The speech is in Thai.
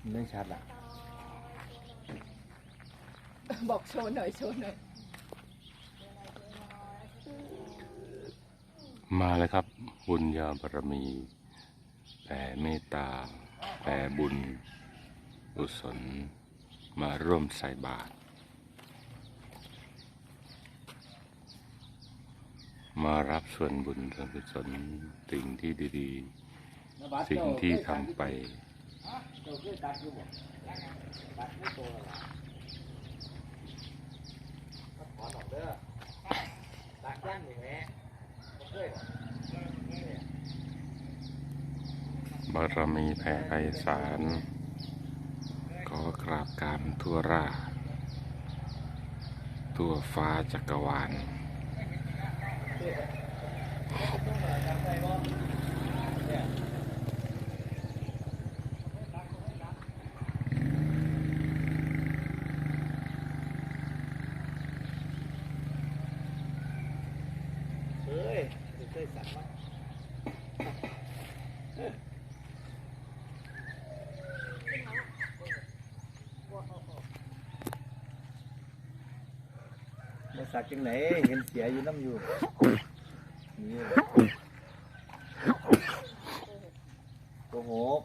มันไม่ชัดอะ บอกโชว์หน่อยโชว์หน่อยมาเลยครับ บุญญาบารมีแผ่เมตตาแผ่บุญกุศลมาร่วมใส่บาตรมารับส่วนบุญส่วนกุศลสิ่งที่ดี ๆ สิ่งที่ทำไป เจ้าเคยตัดอยู่บ่ตัดไม่โตหรอกถอนออกเด้อตัดย่างอยู่แหมบ่เคยหรอกบารมีแผ่ไพศาลขอกราบกรารทั่วราชทั่วฟ้าจักรวาล เฮ้ยเคยสักมามาสักจังไหนเห็นเสียอยู่น้ำอยู่นี่โกหก